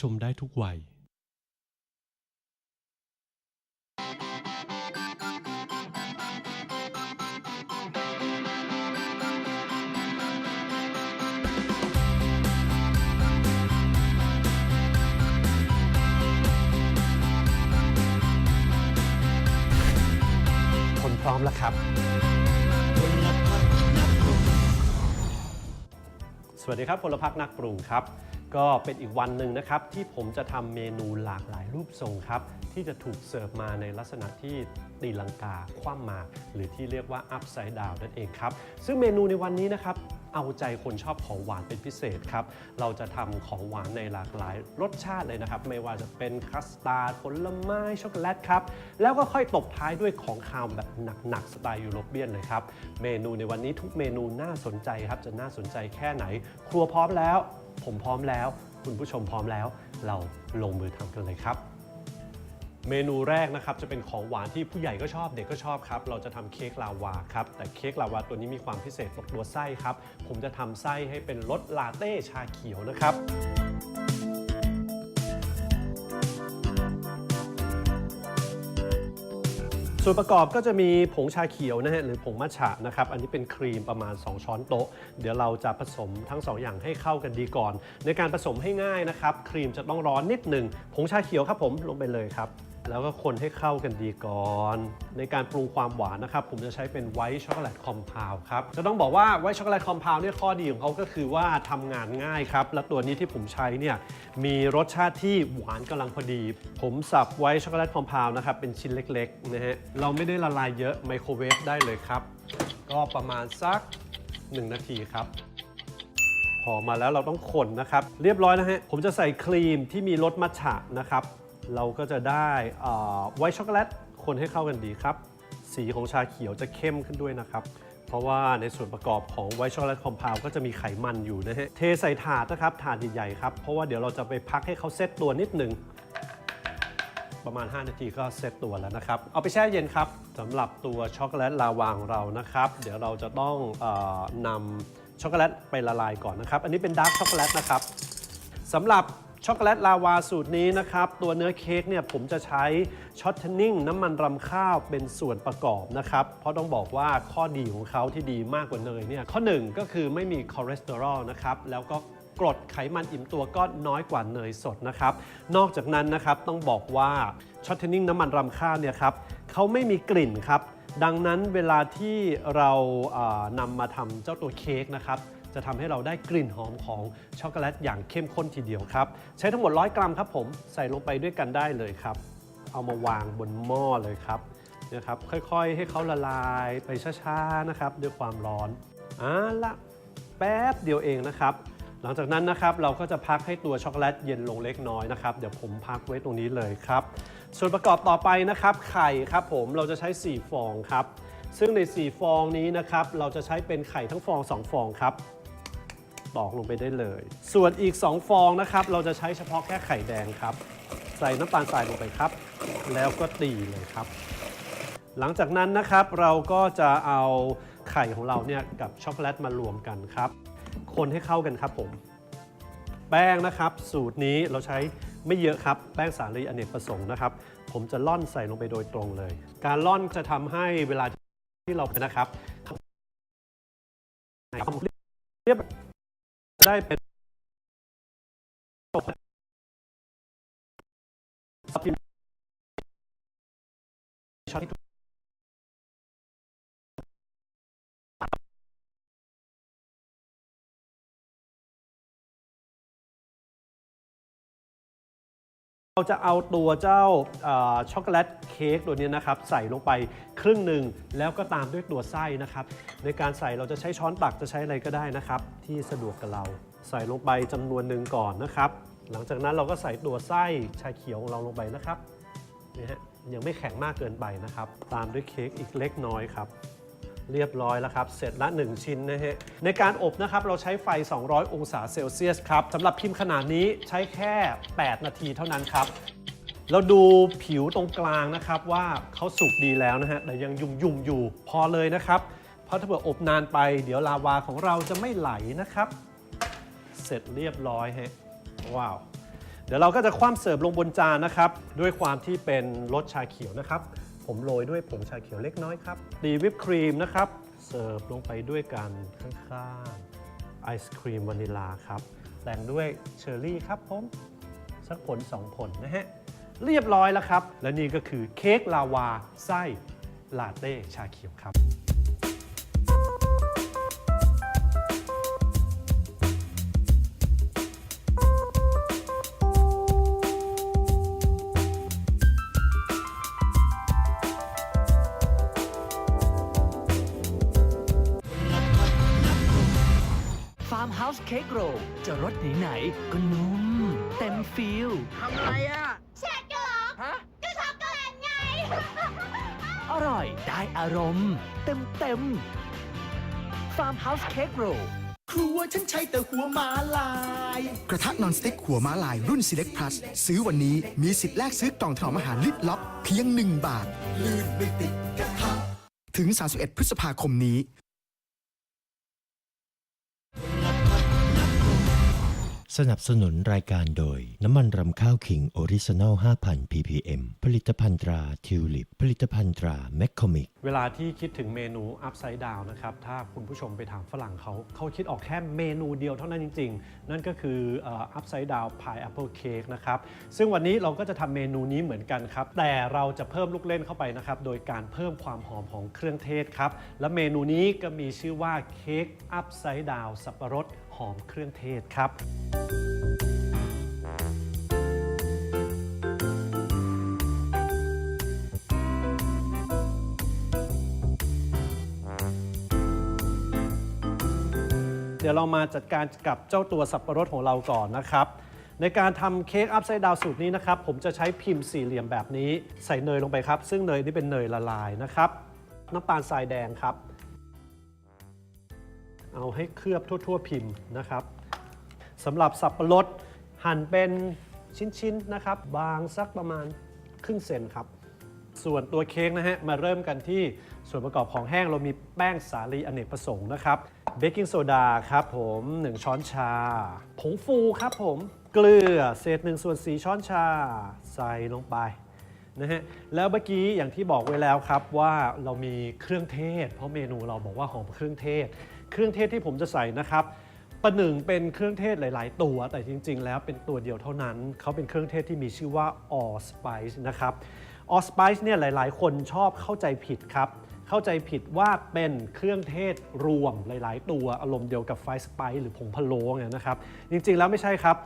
ชมได้ทุกวัยคนพร้อมแล้วครับ สวัสดีครับพลพักนักปรุงครับ ก็เป็นอีกวันหนึ่งนะครับที่ผมจะทำเมนูหลากหลายรูปทรงครับ ที่จะถูกเสิร์ฟมาในลักษณะที่ตีลังกาคว่ำมา หรือที่เรียกว่า upside down นั่นเองครับ ซึ่งเมนูในวันนี้นะครับ เอาใจคนชอบของหวานเป็นพิเศษครับ เราจะทำของหวานในหลากหลายรสชาติเลยนะครับ ไม่ว่าจะเป็นคัสตาร์ดผลไม้ช็อกโกแลตครับ แล้วก็ค่อยตบท้ายด้วยของคาวแบบหนักๆสไตล์ยุโรเปียนเลยครับ เมนูในวันนี้ทุกเมนูน่าสนใจครับ จะน่าสนใจแค่ไหน ครัวพร้อมแล้ว ผมพร้อมแล้ว คุณผู้ชมพร้อมแล้ว เราลงมือทำกันเลยครับ เมนูแรกนะครับจะเป็นของหวานที่ผู้ใหญ่ก็ชอบเด็กก็ชอบครับ เราจะทำเค้กลาวาครับ แต่เค้กลาวาตัวนี้มีความพิเศษตรงตัวไส้ครับ ผมจะทำไส้ให้เป็นรสลาเต้ชาเขียวนะครับส่วนประกอบก็จะมีผงชาเขียวนะฮะหรือผงมัทฉะนะครับ อันนี้เป็นครีมประมาณ 2 ช้อนโต๊ะ เดี๋ยวเราจะผสมทั้ง 2 อย่างให้เข้ากันดีก่อน ในการผสมให้ง่ายนะครับ ครีมจะต้องร้อนนิดหนึ่งผงชาเขียวครับผมลงไปเลยครับ แล้วก็คนให้เข้ากันดีก่อน ในการปรุงความหวานนะครับ ผมจะใช้เป็นไวท์ช็อกโกแลตคอมเพลครับจะต้องบอกว่าไวท์ช็อกโกแลตคอมเพลเนี่ยข้อดีของเขาก็คือว่าทำงานง่ายครับ และตัวนี้ที่ผมใช้เนี่ยมีรสชาติที่หวานกำลังพอดี ผมสับไวท์ช็อกโกแลตคอมเพลนะครับเป็นชิ้นเล็กๆนะฮะเราไม่ได้ละลายเยอะไมโครเวฟได้เลยครับ ก็ประมาณสัก 1 นาทีครับพอมาแล้วเราต้องคนนะครับ เรียบร้อยนะฮะผมจะใส่ครีมที่มีรสมัทฉะนะครับ เราก็จะได้ไวท์ช็อกโกแลตคนให้เข้ากันดีครับ สีของชาเขียวจะเข้มขึ้นด้วยนะครับ เพราะว่าในส่วนประกอบของไวท์ช็อกโกแลตคอมเพลก็จะมีไขมันอยู่นะฮะ เทใส่ถาดนะครับถาดใหญ่ๆครับ เพราะว่าเดี๋ยวเราจะไปพักให้เขาเซตตัวนิดหนึ่งประมาณ 5 นาทีก็เซตตัวแล้วนะครับ เอาไปแช่เย็นครับสำหรับตัวช็อกโกแลตลาวาของเรานะครับ เดี๋ยวเราจะต้องออนำช็อกโกแลตไปละลายก่อนนะครับ อันนี้เป็นดาร์กช็อกโกแลตนะครับสำหรับ ช็อกโกแลตลาวาสูตรนี้นะครับ ตัวเนื้อเค้กเนี่ยผมจะใช้ช็อตเทนนิ่งน้ำมันรำข้าวเป็นส่วนประกอบนะครับ เพราะต้องบอกว่าข้อดีของเขาที่ดีมากกว่าเนยเนี่ยข้อหนึ่งก็คือไม่มีคอเลสเตอรอลนะครับ แล้วก็กรดไขมันอิ่มตัวก็น้อยกว่าเนยสดนะครับ นอกจากนั้นนะครับต้องบอกว่าช็อตเทนนิ่งน้ำมันรำข้าวเนี่ยครับเขาไม่มีกลิ่นครับดังนั้นเวลาที่เราเอ่อนำมาทำเจ้าตัวเค้กนะครับ จะทำให้เราได้กลิ่นหอมของช็อกโกแลตอย่างเข้มข้นทีเดียวครับ ใช้ทั้งหมด 100 กรัมครับผมใส่ลงไปด้วยกันได้เลยครับ เอามาวางบนหม้อเลยครับนะครับค่อยๆ ให้เขาละลายไปช้าๆนะครับด้วยความร้อนอ่าละแป๊บเดียวเองนะครับหลังจากนั้นนะครับเราก็จะพักให้ตัวช็อกโกแลตเย็นลงเล็กน้อยนะครับเดี๋ยวผมพักไว้ตรงนี้เลยครับ ส่วนประกอบต่อไปนะครับไข่ครับผมเราจะใช้ 4 ฟองครับ ซึ่งใน 4 ฟองนี้นะครับเราจะใช้เป็นไข่ทั้งฟอง 2 ฟองครับ ตอกลงไปได้เลย ส่วนอีก 2 ฟองนะครับ เราจะใช้เฉพาะแค่ไข่แดงครับ ใส่น้ำตาลทรายลงไปครับ แล้วก็ตีเลยครับ หลังจากนั้นนะครับเราก็จะเอาไข่ของเราเนี่ยกับช็อกโกแลตมารวมกันครับ คนให้เข้ากันครับผม แป้งนะครับ สูตรนี้เราใช้ไม่เยอะครับ แป้งสาลีอเนกประสงค์นะครับ ผมจะล่อนใส่ลงไปโดยตรงเลย การล่อนจะทำให้เวลาที่เรานะครับเรียบ ได้เเราจะเอาตัวเจ้าช็อกโกแลตเค้กตัวนี้นะครับใส่ลงไปครึ่งหนึ่งแล้วก็ตามด้วยตัวไส้นะครับ ในการใส่เราจะใช้ช้อนตักจะใช้อะไรก็ได้นะครับ ที่สะดวกกับเรา ใส่ลงไปจำนวนหนึ่งก่อนนะครับ หลังจากนั้นเราก็ใส่ตัวไส้ชาเขียวของเราลงไปนะครับนี่ฮะยังไม่แข็งมากเกินไปนะครับ ตามด้วยเค้กอีกเล็กน้อยครับ เรียบร้อยแล้วครับ เสร็จละ 1 ชิ้นนะฮะ ในการอบนะครับ เราใช้ไฟ 200 องศาเซลเซียสครับสำหรับพิมพ์ขนาดนี้ใช้แค่ 8 นาทีเท่านั้นครับ เราดูผิวตรงกลางนะครับว่าเขาสุกดีแล้วนะฮะ แต่ยังยุ่มยุ่มอยู่พอเลยนะครับ เพราะถ้าเผื่ออบนานไป เดี๋ยวลาวาของเราจะไม่ไหลนะครับ เสร็จเรียบร้อยฮะ ว้าว เดี๋ยวเราก็จะคว่ำเสิร์ฟลงบนจานนะครับ ด้วยความที่เป็นรสชาเขียวนะครับ ผมโรยด้วยผงชาเขียวเล็กน้อยครับ ดีวิปครีมนะครับ เสิร์ฟลงไปด้วยกันข้างๆไอศครีมวานิลาครับแต่งด้วยเชอร์รี่ครับผมสักผล2ผลนะฮะ เรียบร้อยแล้วครับ และนี่ก็คือเค้กลาวาไส้ลาเต้ชาเขียวครับ ค้กโรจะรสไหนๆก็นุ่มเต็มฟิลทำอะไรอะแชทกันเหรอฮะก็ช็อกโกแลตไง อร่อยได้อารมณ์ เต็มเต็มฟาร์มเฮาส์เค้กโรครัวฉันใช้แต่หัวม้าลาย กระทะนอนสติ๊กหัวม้าลายรุ่น Select Plus ซื้อวันนี้มีสิทธิ์แลกซื้อกล่องถนอมอาหารลิบลับเพียง 1 บาท ลื่นไม่ติดกระทะ ถึง 31 พฤษภาคมนี้ สนับสนุนรายการโดย น้ำมันรำข้าวขิงออริจินอล 5,000 ppm ผลิตภัณฑ์ตราทิวลิป ผลิตภัณฑ์ตราแมคคอมิก เวลาที่คิดถึงเมนู upside down นะครับ ถ้าคุณผู้ชมไปถามฝรั่งเขาเขาคิดออกแค่เมนูเดียวเท่านั้นจริง ๆ นั่นก็คืออ่อ upside down pineapple cake นะครับ ซึ่งวันนี้เราก็จะทำเมนูนี้เหมือนกันครับ แต่เราจะเพิ่มลูกเล่นเข้าไปนะครับ โดยการเพิ่มความหอมของเครื่องเทศครับ และเมนูนี้ก็มีชื่อว่าเค้ก upside down สับปะรด อมเครื่องเทศครับ เดี๋ยวเรามาจัดการกับเจ้าตัวสับปะรดของเราก่อนนะครับ ในการทำเค้กอัพไซด์ดาวสูตรนี้นะครับ ผมจะใช้พิมพ์สี่เหลี่ยมแบบนี้ ใส่เนยลงไปครับ ซึ่งเนยนี่เป็นเนยละลายนะครับ น้ำตาลทรายแดงครับ เอาให้เคลือบทั่ว ๆ พิมพ์นะครับสำหรับสับปะรดหั่นเป็นชิ้น ๆ นะครับ บางสักประมาณครึ่งเซนครับ ส่วนตัวเค้กนะฮะ มาเริ่มกันที่ส่วนประกอบของแห้งเรามีแป้งสาลีอเนกประสงค์นะครับเบกกิ้งโซดาครับผม 1 ช้อนชา ผงฟูครับผม เกลือเศษ1ส่วน4ช้อนชา ใส่ลงไปนะฮะแล้วเมื่อกี้อย่างที่บอกไว้แล้วครับว่าเรามีเครื่องเทศ เพราะเมนูเราบอกว่าหอมเครื่องเทศ เครื่องเทศที่ผมจะใส่นะครับประหนึ่งเป็นเครื่องเทศหลาย ๆ ตัว แต่จริง ๆ แล้วเป็นตัวเดียวเท่านั้น เขาเป็นเครื่องเทศที่มีชื่อว่า allspice นะครับ allspice เนี่ยหลาย ๆ คนชอบเข้าใจผิดครับ เข้าใจผิดว่าเป็นเครื่องเทศรวมหลาย ๆ ตัวอารมณ์เดียวกับไฟสไปซ์หรือผงพะโล้เนี่ยนะครับ จริง ๆ แล้วไม่ใช่ครับ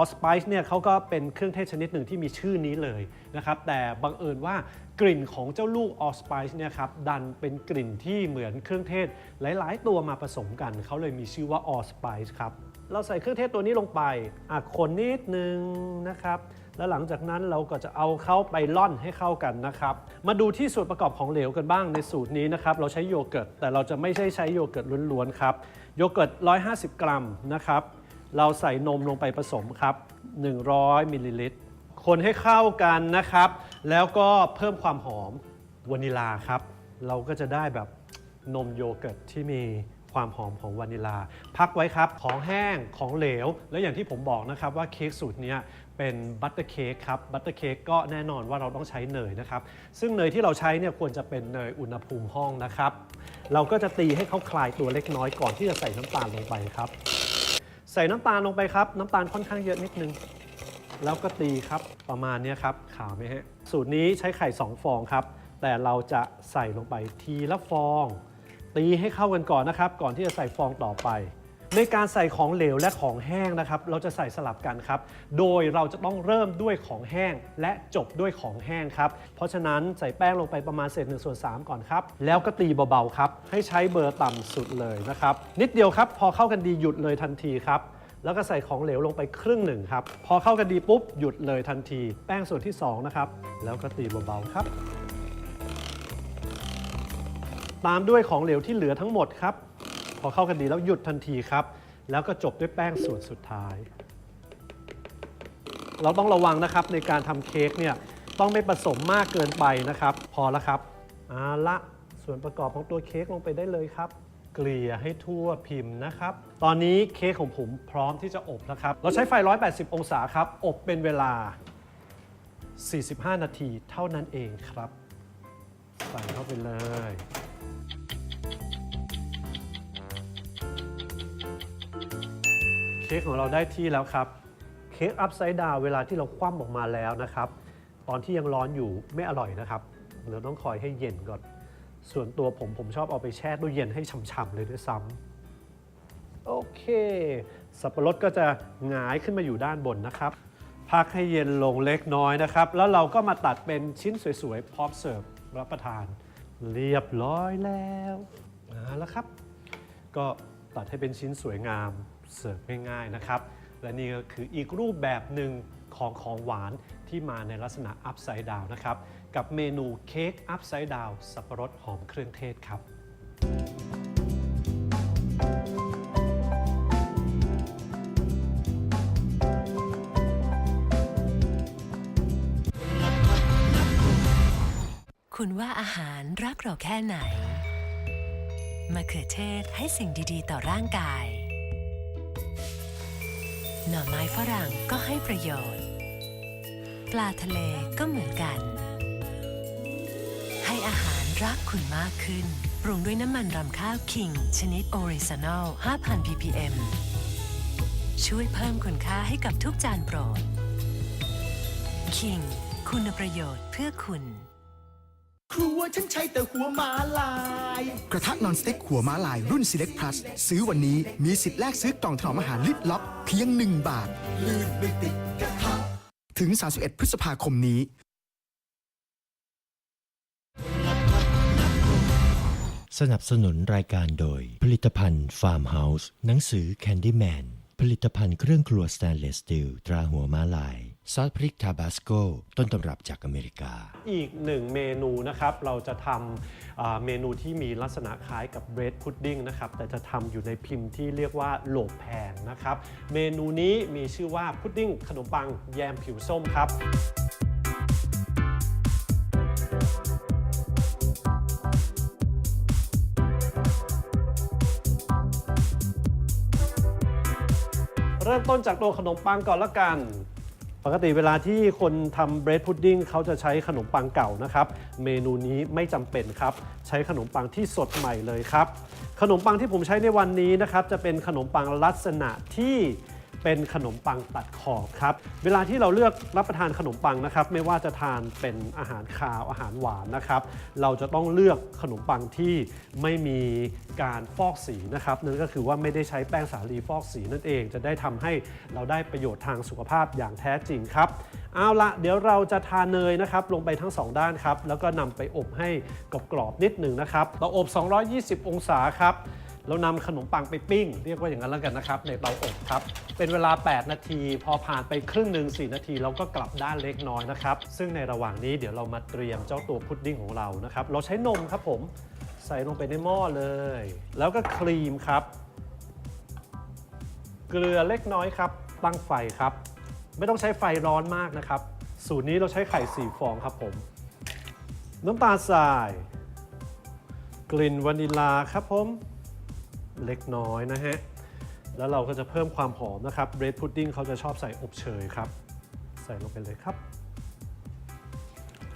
allspice เนี่ยเขาก็เป็นเครื่องเทศชนิดหนึ่งที่มีชื่อนี้เลยนะครับแต่บังเอิญว่ากลิ่นของเจ้าลูก allspice เนี่ยครับดันเป็นกลิ่นที่เหมือนเครื่องเทศหลาย ๆ ตัวมาผสมกันเขาเลยมีชื่อว่า allspice ครับเราใส่เครื่องเทศตัวนี้ลงไปอะคนนิดนึงนะครับ แล้วหลังจากนั้นเราก็จะเอาเข้าไปล่อนให้เข้ากันนะครับ มาดูที่ส่วนประกอบของเหลวกันบ้างในสูตรนี้นะครับ เราใช้โยเกิร์ต แต่เราจะไม่ใช่ใช้โยเกิร์ตล้วนๆครับ โยเกิร์ต 150 กรัมนะครับ เราใส่นมลงไปผสมครับ 100มิลลิลิตร คนให้เข้ากันนะครับ แล้วก็เพิ่มความหอมวานิลาครับ เราก็จะได้แบบนมโยเกิร์ตที่มีความหอมของวานิลา พักไว้ครับ ของแห้งของเหลว แล้วอย่างที่ผมบอกนะครับว่าเค้กสูตรนี้ เป็นบัตเตอร์เค้กครับบัตเตอร์เค้กก็แน่นอนว่าเราต้องใช้เนยนะครับ ซึ่งเนยที่เราใช้เนี่ยควรจะเป็นเนยอุณหภูมิห้องนะครับ เราก็จะตีให้เขาคลายตัวเล็กน้อยก่อนที่จะใส่น้ำตาลลงไปครับ ใส่น้ำตาลลงไปครับ น้ำตาลค่อนข้างเยอะนิดนึง แล้วก็ตีครับประมาณนี้ครับขาวไหมฮะสูตรนี้ใช้ไข่ 2 ฟองครับ แต่เราจะใส่ลงไปทีละฟอง ตีให้เข้ากันก่อนนะครับ ก่อนที่จะใส่ฟองต่อไป ในการใส่ของเหลวและของแห้งนะครับ เราจะใส่สลับกันครับ โดยเราจะต้องเริ่มด้วยของแห้งและจบด้วยของแห้งครับ เพราะฉะนั้นใส่แป้งลงไปประมาณเศษ1ส่วน3ก่อนครับ แล้วก็ตีเบาๆครับ ให้ใช้เบอร์ต่ำสุดเลยนะครับ นิดเดียวครับ พอเข้ากันดีหยุดเลยทันทีครับแล้วก็ใส่ของเหลวลงไปครึ่งหนึ่งครับ พอเข้ากันดีปุ๊บหยุดเลยทันที แป้งส่วนที่2นะครับ แล้วก็ตีเบาๆครับ ตามด้วยของเหลวที่เหลือทั้งหมดครับ อเข้ากันดีแล้วหยุดทันทีครับ แล้วก็จบด้วยแป้งส่วนสุดท้าย เราต้องระวังนะครับในการทำเค้กเนี่ยต้องไม่ผสมมากเกินไปนะครับ พอแล้วครับเอาละส่วนประกอบของตัวเค้กลงไปได้เลยครับเกลี่ยให้ทั่วพิมพ์นะครับ ตอนนี้เค้กของผมพร้อมที่จะอบแล้วครับ เราใช้ไฟ 180 องศาครับ อบเป็นเวลา 45 นาทีเท่านั้นเองครับ ใส่เข้าไปเลย เค้กของเราได้ที่แล้วครับ เค้กอัพไซด์ดาวเวลาที่เราคว่ำออกมาแล้วนะครับ ตอนที่ยังร้อนอยู่ไม่อร่อยนะครับ เราต้องคอยให้เย็นก่อน ส่วนตัวผมผมชอบเอาไปแช่ตู้เย็นให้ฉ่ำๆเลยด้วยซ้ำโอเค สับปะรดก็จะหงายขึ้นมาอยู่ด้านบนนะครับ พักให้เย็นลงเล็กน้อยนะครับ แล้วเราก็มาตัดเป็นชิ้นสวยๆพร้อมเสิร์ฟรับประทาน เรียบร้อยแล้วเอาละครับ ก็ ตัดให้เป็นชิ้นสวยงามเสิร์ฟง่ายๆนะครับ และนี่ก็คืออีกรูปแบบหนึ่งของของหวานที่มาในลักษณะอัพไซด์ดาวนะครับ กับเมนูเค้กอัพไซด์ดาวสับปะรดหอมเครื่องเทศครับ คุณว่าอาหารรักเราแค่ไหน มะเขือเทศให้สิ่งดีๆ ต่อร่างกาย หน่อไม้ฝรั่งก็ให้ประโยชน์ ปลาทะเลก็เหมือนกัน ให้อาหารรักคุณมากขึ้น ปรุงด้วยน้ำมันรำข้าวคิง ชนิดออริจินอล 5,000 ppm ช่วยเพิ่มคุณค่าให้กับทุกจานโปรดคิงคุณประโยชน์เพื่อคุณ ครัวฉันใช้แต่หัวมาลาย ระทะนอนสเต็กหัวม้าลายรุ่น Select Plus ซื้อวันนี้มีสิทธิ์แลกซื้อกล่องถนอมอาหารลิบลับเพียง 1 บาท ลื่นไม่ติดกระทะถึง 31 พฤษภาคมนี้ สนับสนุนรายการโดย ผลิตภัณฑ์ฟาร์มเฮาส์หนังสือ Candyman ผลิตภัณฑ์เครื่องครัวสแตนเลสสตีลตราหัวม้าลาย ซอสพริกทาบาสโกต้นตำรับจากอเมริกา อีกหนึ่งเมนูนะครับ เราจะทำเมนูที่มีลักษณะคล้ายกับเบรดพุดดิ้งนะครับ แต่จะทำอยู่ในพิมพ์ที่เรียกว่าโหลบแพงนะครับ เมนูนี้มีชื่อว่าพุดดิ้งขนมปังแยมผิวส้มครับเริ่มต้นจากตัวขนมปังก่อนละกัน ปกติเวลาที่คนทำเบรดพุดดิ้งเขาจะใช้ขนมปังเก่านะครับ เมนูนี้ไม่จำเป็นครับ ใช้ขนมปังที่สดใหม่เลยครับ ขนมปังที่ผมใช้ในวันนี้นะครับ จะเป็นขนมปังลักษณะที่ เป็นขนมปังตัดขอบครับ เวลาที่เราเลือกรับประทานขนมปังนะครับ ไม่ว่าจะทานเป็นอาหารคาวอาหารหวานนะครับ เราจะต้องเลือกขนมปังที่ไม่มีการฟอกสีนะครับนั่นก็คือว่าไม่ได้ใช้แป้งสาลีฟอกสีนั่นเอง จะได้ทำให้เราได้ประโยชน์ทางสุขภาพอย่างแท้จริงครับเอาละเดี๋ยวเราจะทาเนยนะครับลงไปทั้ง 2 ด้านครับ แล้วก็นำไปอบให้กรอบๆนิดหนึ่งนะครับเตาอบ 220 องศาครับ เรานำขนมปังไปปิ้ง เรียกว่าอย่างนั้นแล้วกันนะครับ ในเตาอบครับ เป็นเวลา 8 นาที พอผ่านไปครึ่งหนึ่ง4นาทีเราก็กลับด้านเล็กน้อยนะครับ ซึ่งในระหว่างนี้เดี๋ยวเรามาเตรียมเจ้าตัวพุดดิ้งของเรานะครับ เราใช้นมครับผมใส่ลงไปในหม้อเลย แล้วก็ครีมครับ เกลือเล็กน้อยครับ ตั้งไฟครับ ไม่ต้องใช้ไฟร้อนมากนะครับ สูตรนี้เราใช้ไข่สี่ฟองครับผม น้ำตาลทราย กลิ่นวานิลลาครับผม เล็กน้อยนะฮะ แล้วเราก็จะเพิ่มความหอมนะครับเบรดพุดดิ้งเขาจะชอบใส่อบเชยครับ ใส่ลงไปเลยครับ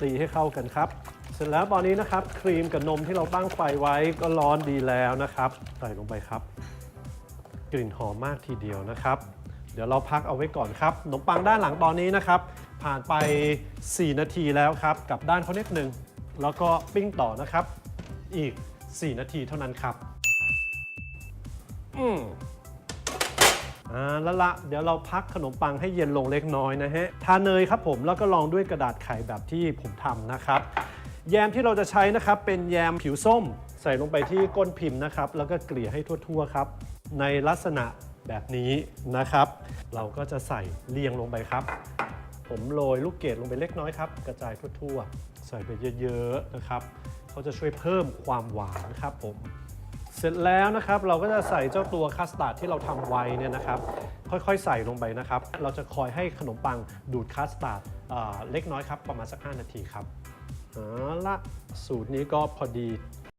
ตีให้เข้ากันครับ เสร็จแล้วตอนนี้นะครับ ครีมกับนมที่เราตั้งไฟไว้ก็ร้อนดีแล้วนะครับ ใส่ลงไปครับ กลิ่นหอมมากทีเดียวนะครับ เดี๋ยวเราพักเอาไว้ก่อนครับขนมปังด้านหลังตอนนี้นะครับ ผ่านไป 4 นาทีแล้วครับกับด้านเขานิดหนึ่งแล้วก็ปิ้งต่อนะครับ อีก 4 นาทีเท่านั้นครับ อืมอ่าแล้วละเดี๋ยวเราพักขนมปังให้เย็นลงเล็กน้อยนะฮะ ทาเนยครับผมแล้วก็ลองด้วยกระดาษไขแบบที่ผมทำนะครับ แยมที่เราจะใช้นะครับ เป็นแยมผิวส้ม ใส่ลงไปที่ก้นพิมพ์นะครับ แล้วก็เกลี่ยให้ทั่วๆครับ ในลักษณะแบบนี้นะครับ เราก็จะใส่เรียงลงไปครับ ผมโรยลูกเกดลงไปเล็กน้อยครับ กระจายทั่วๆ ใส่ไปเยอะๆนะครับเขาจะช่วยเพิ่มความหวานครับผม เสร็จแล้วนะครับเราก็จะใส่เจ้าตัวคัสตาร์ดที่เราทำไว้เนี่ยนะครับค่อยๆ ใส่ลงไปนะครับ เราจะคอยให้ขนมปังดูดคัสตาร์ดเเล็กน้อยครับประมาณสัก 5 นาทีครับเอาละสูตรนี้ก็พอดี